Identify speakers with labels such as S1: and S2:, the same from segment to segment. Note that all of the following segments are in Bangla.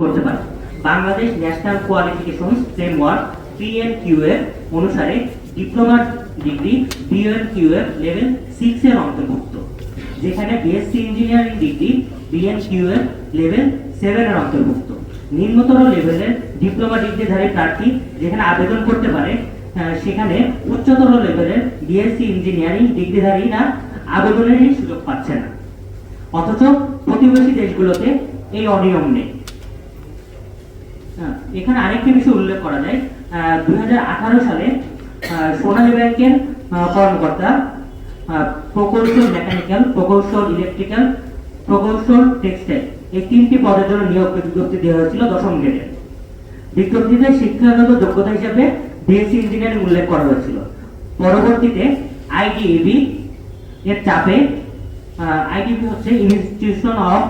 S1: করতে পারে। Bangladesh national qualification framework PNQ এর অনুসারে ডিপ্লোমা ডিগ্রি বিএনকিউ এর লেভেল সিক্স এর অন্তর্ভুক্ত, যেখানে বিএসসি ইঞ্জিনিয়ারিং ডিগ্রি বিএনকিউ এর লেভেল সেভেন এর অন্তর্ভুক্ত। নিম্নতর লেভেলের ডিপ্লোমা ডিগ্রিধারী প্রার্থী যেখানে আবেদন করতে পারে সেখানে উচ্চতর লেভেলের বিএসসি ইঞ্জিনিয়ারিং ডিগ্রিধারীরা আবেদনেরই সুযোগ পাচ্ছে না। অথচ প্রতিবেশী দেশগুলোতে এই অনিয়ম নেই। এখানে আরেকটি বিষয় উল্লেখ করা যায়। দুই সালে সোনালী ব্যাংকের কর্মকর্তা প্রকৌশল মেকানিক্যাল, প্রকৌশল ইলেকট্রিক্যাল, প্রকৌশল টেক্সটাইল এই তিনটি পদের জন্য নিয়োগ বিজ্ঞপ্তি দেওয়া হয়েছিল দশম গ্রেডে। বিজ্ঞপ্তিতে শিক্ষাগত যোগ্যতা হিসেবে বিএসসি ইঞ্জিনিয়ারিং উল্লেখ করা হয়েছিল। পরবর্তীতে আইডিএবি এর চাপে আইডিবি হচ্ছে institution of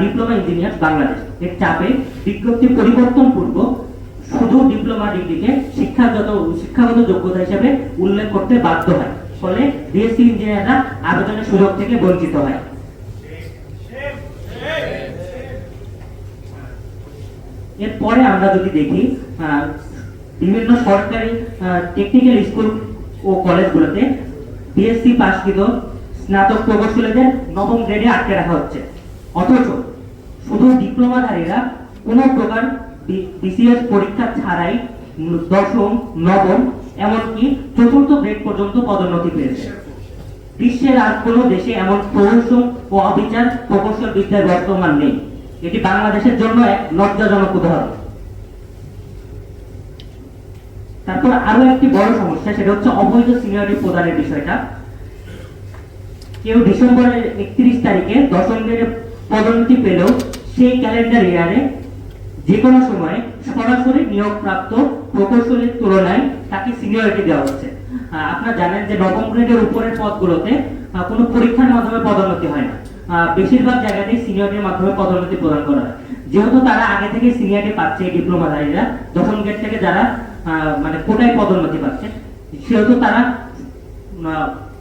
S1: diploma engineer Bangladesh এর চাপে বিজ্ঞপ্তি পরিবর্তন পূর্বক শুধু ডিপ্লোমা ডিগ্রিকে শিক্ষাগত শিক্ষাগত যোগ্যতা হিসেবে উল্লেখ করতে বাধ্য হয়। ফলে বিএসসি ইঞ্জিনিয়াররা আবেদনের সুযোগ থেকে বঞ্চিত হয়। এরপরে আমরা যদি দেখি বিভিন্ন সরকারি টেকনিক্যাল স্কুল ও কলেজগুলোতে বিএসসি পাশকৃত স্নাতক প্রকৌশলীদের নবম গ্রেডে আটকে রাখা হচ্ছে। অথচ শুধু ডিপ্লোমাধারীরা কোনো প্রকার বিসিএস পরীক্ষা ছাড়াই দশম, নবম, এমনকি চতুর্থ গ্রেড পর্যন্ত পদোন্নতি পেয়েছে। বিশ্বের আর কোনো দেশে এমন প্রহসন ও অবিচার প্রকৌশল বিদ্যার বর্তমান নেই। এটি বাংলাদেশের জন্য এক লজ্জাজনক উদাহরণ। তারপর আরও একটি বড় সমস্যা, সেটা হচ্ছে অবৈধ সিনিয়রিটি প্রদানের বিষয়টা। কেউ ডিসেম্বরের একত্রিশ তারিখে দশম গ্রেডে পদোন্নতি পেলেও সেই ক্যালেন্ডার ইয়ারে যে কোনো সময় সরাসরি নিয়োগপ্রাপ্ত প্রকৌশলীর তুলনায় তাকে সিনিয়রিটি দেওয়া হচ্ছে। আপনারা জানেন যে নবম গ্রেডের উপরের পদগুলোতে কোনো পরীক্ষার মাধ্যমে পদোন্নতি হয় না। বেশিরভাগ জায়গাতেই সিনিয়রিটির মাধ্যমে পদোন্নতি প্রদান করা হয়। যেহেতু তারা আগে থেকে সিনিয়রিটি পাচ্ছে ডিপ্লোমাধারীরা, দশম গ্রেড থেকে যারা মানে কোটায় পদোন্নতি পাচ্ছে, সেহেতু তারা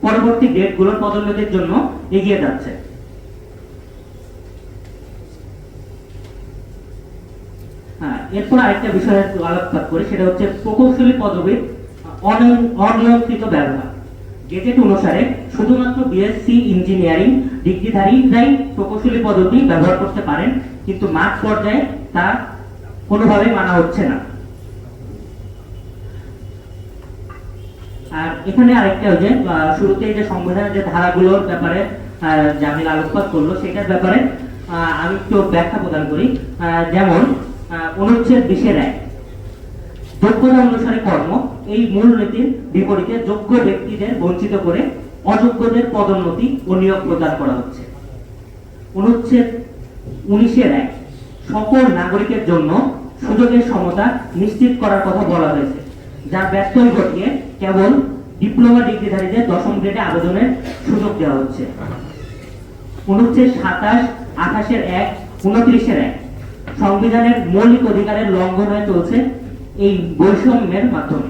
S1: পরবর্তী গ্রেডগুলোর পদোন্নতির জন্য এগিয়ে যাচ্ছে। হ্যাঁ, এরপর আরেকটা বিষয়ে আলোকপাত করি সেটা হচ্ছে প্রকৌশলী পদবীর অনিয়ন্ত্রিত ব্যবহার। গেজেট অনুসারে শুধুমাত্র বিএসসি ইঞ্জিনিয়ারিং ডিগ্রিধারীরাই প্রকৌশলী পদবী ব্যবহার করতে পারেন কিন্তু মাঠ পর্যায়ে তা কোনোভাবেই মানা হচ্ছে না। আর এখানে আরেকটা যে শুরুতে যে সংবিধানের যে ধারাগুলোর ব্যাপারে জামিল আলোকপাত করল, সেটার ব্যাপারে আমি একটু ব্যাখ্যা প্রদান করি। যেমন অনুচ্ছেদ বিশের এক, যোগ্যতা অনুসারে কর্ম, এই মূল নীতির বিপরীতে যোগ্য ব্যক্তিদের বঞ্চিত করে অযোগ্যদের পদোন্নতি ও নিয়োগ প্রদান করা হচ্ছে। অনুচ্ছেদ উনিশের এক, সকল নাগরিকের জন্য সুযোগের সমতা নিশ্চিত করার কথা বলা হয়েছে। যার ব্যত্যয় ঘটিয়ে কেবল ডিপ্লোমা ডিগ্রিধারীদের দশম গ্রেডে আবেদনের সুযোগ দেওয়া হচ্ছে। অনুচ্ছেদ সাতাশ আঠাশের এক, উনত্রিশের এক। সংবিধানের মৌলিক অধিকারের লঙ্ঘন হয়ে চলছে এই বৈষম্যের মাধ্যমে।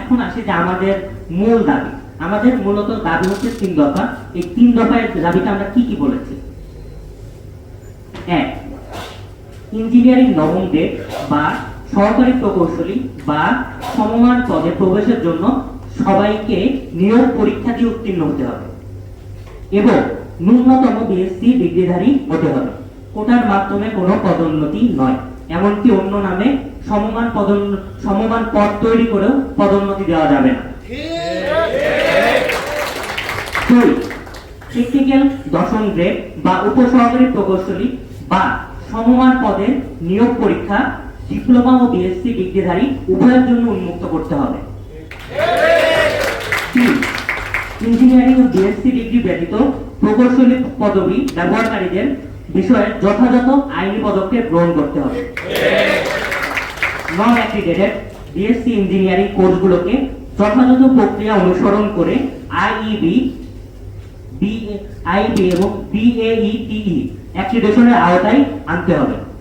S1: এখন আসি যে আমাদের মূল দাবি। আমাদের মূলত দাবি হচ্ছে তিন দফা। এই তিন দফায় দাবিটা আমরা কি কি বলেছি? এক ইঞ্জিনিয়ারিং নবম গ্রেড বা সহকারী প্রকৌশলী বা সমমান পদে প্রবেশের জন্য সবাইকে নিয়োগ পরীক্ষা দিয়ে উত্তীর্ণ হতে হবে এবং ন্যূনতম বিএসসি ডিগ্রিধারী হতে হবে। কোটার মাধ্যমে কোনো পদোন্নতি নয়। এমনকি অন্য নামে সমমান পদোন, সমমান পদ তৈরি করেও পদোন্নতি দেওয়া যাবে না। টেকনিক্যাল দশম গ্রেড বা উপসহকারী প্রকৌশলী বা সমমান পদের নিয়োগ পরীক্ষা ডিপ্লোমা ও বিএসসি ডিগ্রিধারী উভয়ের জন্য উন্মুক্ত করতে হবে। ইঞ্জিনিয়ারিং ও বিএসসি ডিগ্রি ব্যতীত প্রকৌশলী পদবি ব্যবহারকারীদের বিষয়ে যথাযথ আইনি পদক্ষেপ গ্রহণ করতে হবে। নন অ্যাক্রিডেটেড বিএসসি ইঞ্জিনিয়ারিং কোর্সগুলোকে যথাযথ প্রক্রিয়া অনুসরণ করে আইইবি আইবি এবং বিএইটিই অ্যাক্রিডেশনের আওতায় আনতে হবে।